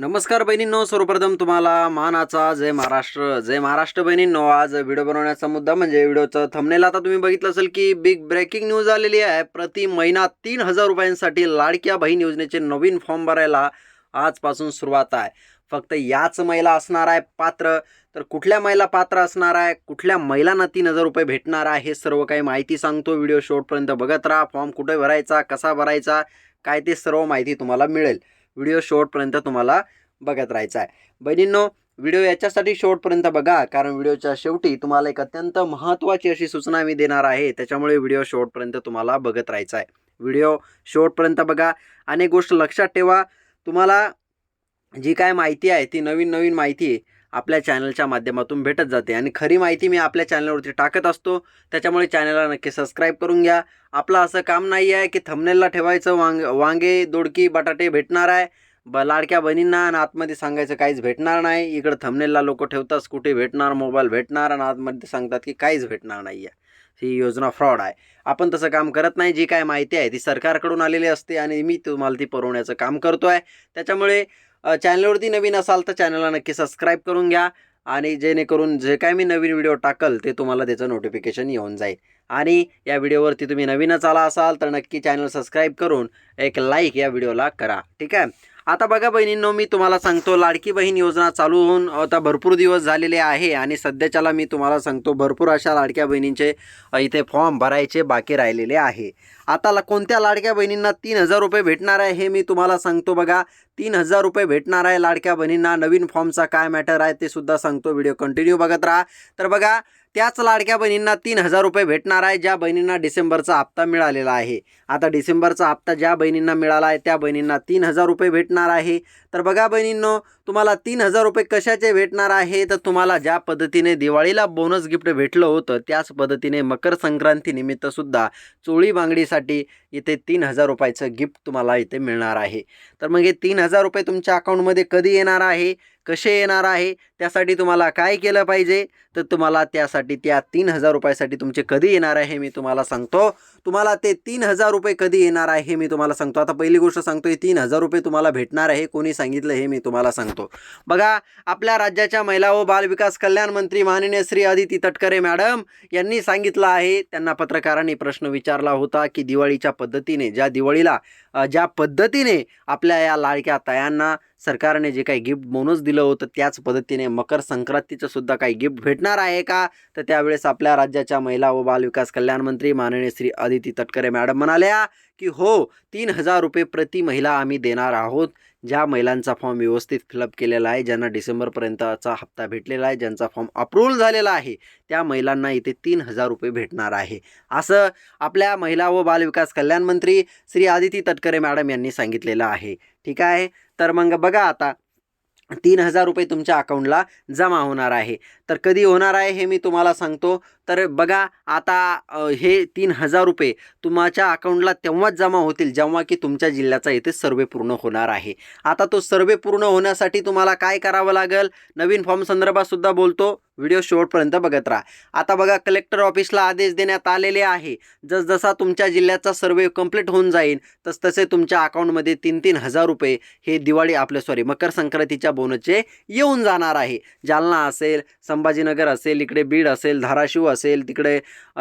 नमस्कार बहिणींनो सर्वप्रथम तुम्हाला मानाचा जय महाराष्ट्र. जय महाराष्ट्र बहिणींनो आज व्हिडिओ बनवण्याचा मुद्दा म्हणजे व्हिडिओचं थंबनेल आता तुम्ही बघितलं असेल की बिग ब्रेकिंग न्यूज आलेली आहे. प्रति महिना तीन हजार रुपयांसाठी लाडक्या बहीण योजनेचे नवीन फॉर्म भरायला आजपासून सुरुवात आहे. फक्त याच महिला असणार आहे पात्र. तर कुठल्या महिला पात्र असणार आहे? कुठल्या महिलांना तीन हजार रुपये भेटणार आहे? हे सर्व काही माहिती सांगतो. व्हिडिओ शेवटपर्यंत बघत राहा. फॉर्म कुठे भरायचा? कसा भरायचा? काय ते सर्व माहिती तुम्हाला मिळेल. व्हिडिओ शॉर्टपर्यंत तुम्हाला बघत राहायचा आहे बहिणींनो व्हिडिओ याच्यासाठी शेवटपर्यंत बघा कारण व्हिडिओच्या शेवटी तुम्हाला एक अत्यंत महत्त्वाची अशी सूचना मी देणार आहे त्याच्यामुळे व्हिडिओ शेवटपर्यंत तुम्हाला बघत राहायचा आहे व्हिडिओ शेवटपर्यंत बघा. अनेक गोष्ट लक्षात ठेवा तुम्हाला जी काय माहिती आहे ती नवीन नवीन माहिती आपल्या चॅनलच्या माध्यमातून भेटत जाते. आणि खरी माहिती मी आपल्या चॅनलवरती टाकत असतो. त्याच्यामुळे चॅनलला नक्की सबस्क्राईब करून घ्या. आपलं असं काम नाही आहे की थंबनेलला ठेवायचं वांग वांगे दोडकी बटाटे भेटणार आहे. ब लाडक्या बहिणींना आणि आतमध्ये सांगायचं काहीच भेटणार नाही. इकडं थंबनेलला लोक ठेवतात स्कूटी भेटणार मोबाईल भेटणार आणि आतमध्ये सांगतात की काहीच भेटणार नाही आहे. ही योजना फ्रॉड आहे. आपण तसं काम करत नाही. जी काय माहिती आहे ती सरकारकडून आलेली असते आणि मी तुम्हाला ती पुरवण्याचं काम करतो आहे त्याच्यामुळे चॅनलवरती नवीन असाल तर चॅनलला नक्की सबस्क्राईब करून घ्या. आणि जेणेकरून जे काय मी नवीन व्हिडिओ टाकल ते तुम्हाला त्याचं नोटिफिकेशन येऊन जाईल. आणि या व्हिडिओवरती तुम्ही नवीनच आला असाल तर नक्की चॅनल सबस्क्राईब करून एक लाईक या व्हिडिओला करा. ठीक आहे? आता बघा बहिणींनो मी तुम्हाला सांगतो लाडकी बहीण योजना चालू होऊन आता भरपूर दिवस झालेले आहे आणि सध्याच्याला मी तुम्हाला सांगतो भरपूर अशा लाडक्या बहिणींचे इथे फॉर्म भरायचे बाकी राहिलेले आहे. आता ला कोणत्या लाडक्या बहिणींना तीन हजार रुपये भेटणार आहे हे मी तुम्हाला सांगतो बघा. तीन हजार रुपये भेटणार आहे लाडक्या बहिणींना नवीन फॉर्मचा काय मॅटर आहे ते सुद्धा सांगतो व्हिडिओ कंटिन्यू बघत राहा. तर बघा त्याच लाडक्या बहिणींना तीन हजार रुपये भेटणार आहे ज्या बहिणींना डिसेंबरचा हप्ता मिळालेला आहे. आता डिसेंबरचा हप्ता ज्या बहिणींना मिळाला आहे त्या बहिणींना तीन हजार रुपये भेटणार आहे. तर बघा बहिणींनो तुम्हाला तीन हजार रुपये कशाचे भेटणार आहे? तर तुम्हाला ज्या पद्धतीने दिवाळीला बोनस गिफ्ट भेटलं होतं त्याच पद्धतीने मकर संक्रांतीनिमित्तसुद्धा चोळी बांगडीसाठी इथे तीन हजार रुपयाचं गिफ्ट तुम्हाला इथे मिळणार आहे. तर मग हे तीन हजार रुपये तुमच्या अकाउंटमध्ये कधी येणार आहे? कसे येणार आहे? त्यासाठी तुम्हाला काय केलं पाहिजे? तर तुम्हाला त्यासाठी त्या तीन हजार रुपयासाठी तुमचे कधी येणार आहे हे मी तुम्हाला सांगतो. तुम्हाला ते तीन हजार रुपये कधी येणार आहे हे मी तुम्हाला सांगतो. आता पहिली गोष्ट सांगतो हे तीन हजार रुपये तुम्हाला भेटणार आहे. कोणी सांगितलं हे मी तुम्हाला सांगतो. बघा आपल्या राज्याच्या महिला व बालविकास कल्याण मंत्री माननीय श्री आदिती तटकरे मॅडम यांनी सांगितलं आहे. त्यांना पत्रकारांनी प्रश्न विचारला होता की दिवाळीच्या पद्धतीने ज्या दिवाळीला ज्या पद्धतीने आपल्या या लाडक्या तयांना सरकारने जे काही गिफ्ट बोनस दिलं होतं त्याच पद्धतीने मकर संक्रांतीचं सुद्धा काही गिफ्ट भेटणार आहे का? तर त्यावेळेस आपल्या राज्याच्या महिला व बालविकास कल्याण मंत्री माननीय श्री अदिती तटकरे मॅडम म्हणाल्या की हो तीन हजार रुपये प्रति महिला आम्ही देणार आहोत. ज्या महिलांचा फॉर्म व्यवस्थित फिलअप केलेला आहे ज्यांना डिसेंबरपर्यंतचा हप्ता भेटलेला आहे ज्यांचा फॉर्म अप्रूव्हल झालेला आहे त्या महिलांना इथे तीन हजार रुपये भेटणार आहे. असं आपल्या महिला व बालविकास कल्याण मंत्री श्री आदिती तटकरे मॅडम यांनी सांगितलेलं आहे. ठीक आहे? तर मग बघा आता तीन हजार रुपये तुमच्या अकाउंटला जमा होणार आहे. तर कधी होणार आहे हे मी तुम्हाला सांगतो. तर बघा आता हे तीन हजार रुपये तुमच्या अकाउंटला तेव्हाच जमा होतील जेव्हा की तुमच्या जिल्ह्याचा इथे सर्वे पूर्ण होणार आहे. आता तो सर्वे पूर्ण होण्यासाठी तुम्हाला काय करावं लागेल? नवीन फॉर्म संदर्भात सुद्धा बोलतो. व्हिडिओ शेवटपर्यंत बघत राहा. आता बघा कलेक्टर ऑफिसला आदेश देण्यात आलेले आहे. जसजसा तुमच्या जिल्ह्याचा सर्वे कंप्लीट होऊन जाईल तसतसे तुमच्या अकाउंटमध्ये तीन तीन हजार रुपये हे दिवाळी आपल्या सॉरी मकर संक्रांतीच्या बोनसचे येऊन जाणार आहे. जालना असेल संभाजीनगर असेल इकडे बीड असेल धाराशिव असेल तिकडे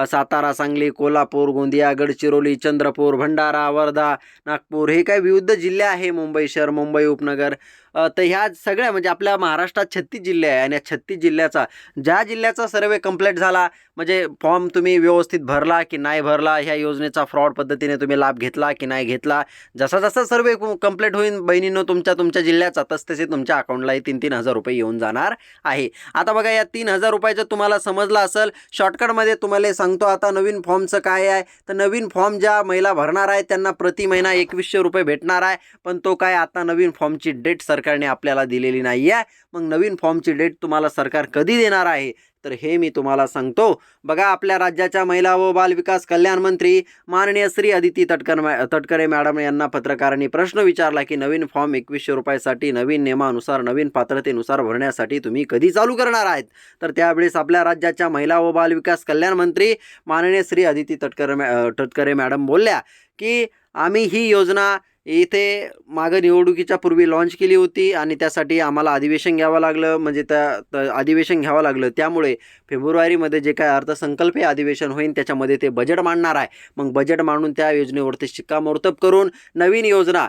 सातारा सांगली कोल्हापूर गोंदिया गडचिरोली चंद्रपूर भंडारा वर्धा नागपूर हे काही विविध जिल्हे आहे. मुंबई शहर मुंबई उपनगर तर ह्या सगळ्या म्हणजे आपल्या महाराष्ट्रात छत्तीस जिल्हे आहे आणि या छत्तीस जिल्ह्याचा ज्या जिल्ह्याचा सर्वे कंप्लीट झाला म्हणजे फॉर्म तुम्ही व्यवस्थित भरला की नाही भरला ह्या योजनेचा फ्रॉड पद्धतीने तुम्ही लाभ घेतला की नाही घेतला जसा जसा सर्वे कंप्लीट होईल बहिणींनो तुमच्या तुमच्या जिल्ह्याचा तसतसे तुमच्या अकाउंटलाही तीन तीन हजार रुपये येऊन जाणार आहे. आता बघा या तीन हजार रुपयाचं तुम्हाला समजलं असेल शॉर्टकटमध्ये तुम्हाला सांगतो आता नवीन फॉर्मचं काय आहे? तर नवीन फॉर्म ज्या महिला भरणार आहेत त्यांना प्रति महिना एकवीसशे रुपये भेटणार आहे पण तो काय आता नवीन फॉर्मची डेट सरकारने आपल्याला दिलेली नाही आहे मग नवीन फॉर्मची डेट तुम्हाला सरकार कधी देणार आहे? तर हे मी तुम्हाला सांगतो. बघा आपल्या राज्याच्या महिला व बालविकास कल्याण मंत्री माननीय श्री अदिती तटकर मॅ तटकरे मॅडम यांना पत्रकारांनी प्रश्न विचारला की नवीन फॉर्म एकवीसशे रुपयासाठी नवीन नियमानुसार नवीन पात्रतेनुसार भरण्यासाठी तुम्ही कधी चालू करणार आहेत? तर त्यावेळेस आपल्या राज्याच्या महिला व बालविकास कल्याण मंत्री माननीय श्री अदिती तटकर मॅ तटकरे मॅडम बोलल्या की आम्ही ही योजना इथे मागं निवडणुकीच्या पूर्वी लॉन्च केली होती आणि त्यासाठी आम्हाला अधिवेशन घ्यावं लागलं म्हणजे त्या त- अधिवेशन घ्यावं लागलं. त्यामुळे फेब्रुवारीमध्ये जे काय अर्थसंकल्पीय अधिवेशन होईल त्याच्यामध्ये ते बजेट मांडणार आहे. मग बजेट मांडून त्या योजनेवरती शिक्कामोर्तब करून नवीन योजना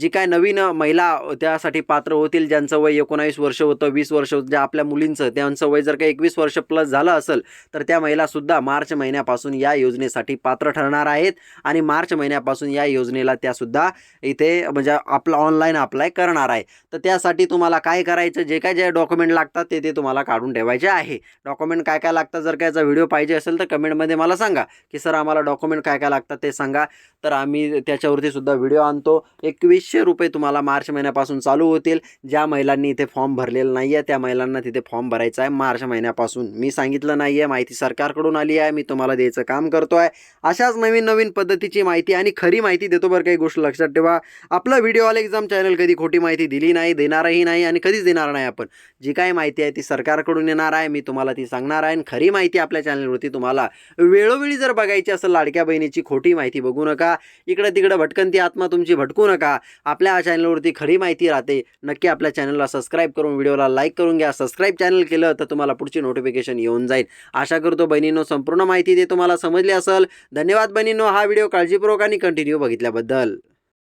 जी काय नवीन महिला त्यासाठी पात्र होतील ज्यांचं वय एकोणावीस वर्ष होतं वीस वर्ष होतं ज्या आपल्या मुलींचं त्यांचं वय जर का एकवीस वर्ष प्लस झालं असेल तर त्या महिलासुद्धा मार्च महिन्यापासून या योजनेसाठी पात्र ठरणार आहेत. आणि मार्च महिन्यापासून या योजनेला त्यासुद्धा इथे म्हणजे आपलं ऑनलाईन अप्लाय करणार आहे. तर त्यासाठी तुम्हाला काय करायचं? जे काय जे डॉक्युमेंट लागतात ते ते तुम्हाला काढून ठेवायचे आहे. डॉक्युमेंट काय काय लागतात? जर काय याचा व्हिडिओ पाहिजे असेल तर कमेंटमध्ये मला सांगा. की सर आम्हाला डॉक्युमेंट काय काय लागतात ते सांगा. तर आम्ही त्याच्यावरती सुद्धा व्हिडिओ आणतो. एकवीसशे रुपये तुम्हाला मार्च महिन्यापासून चालू होतील. ज्या महिलांनी इथे फॉर्म भरलेला नाही आहे त्या महिलांना तिथे फॉर्म भरायचा आहे. मार्च महिन्यापासून मी सांगितलं नाही आहे माहिती सरकारकडून आली आहे. मी तुम्हाला द्यायचं काम करतो आहे अशाच नवीन नवीन पद्धतीची माहिती आणि खरी माहिती देतो बरं काही गोष्ट लक्षात ठेवा. आपलं व्हिडिओ ऑल एक्झाम चॅनल कधी खोटी माहिती दिली नाही देणारही नाही आणि कधीच देणार नाही आपण. जी काही माहिती आहे ती सरकारकडून येणार आहे. मी तुम्हाला ती सांगणार आहे. आणि खरी माहिती आपल्या चॅनलवरती तुम्हाला वेळोवेळी जर बघायची असेल लाडक्या बहिणीची खोटी माहिती बघू नका. इकडं तिकडं भटकंती आत्मा तुमची भटकू नका. आपल्या चॅनलवरती खरी माहिती राहते. नक्की आपल्या चॅनलला सबस्क्राईब करून व्हिडिओला लाईक करून घ्या. सबस्क्राईब चॅनल केलं तर तुम्हाला पुढची नोटिफिकेशन येऊन जाईल. आशा करतो बहिणींनो संपूर्ण माहिती ते तुम्हाला समजली असेल. धन्यवाद बहिणींनो. हा व्हिडिओ काळजीपूर्वक आणि कंटिन्यू बघितल्याबद्दल.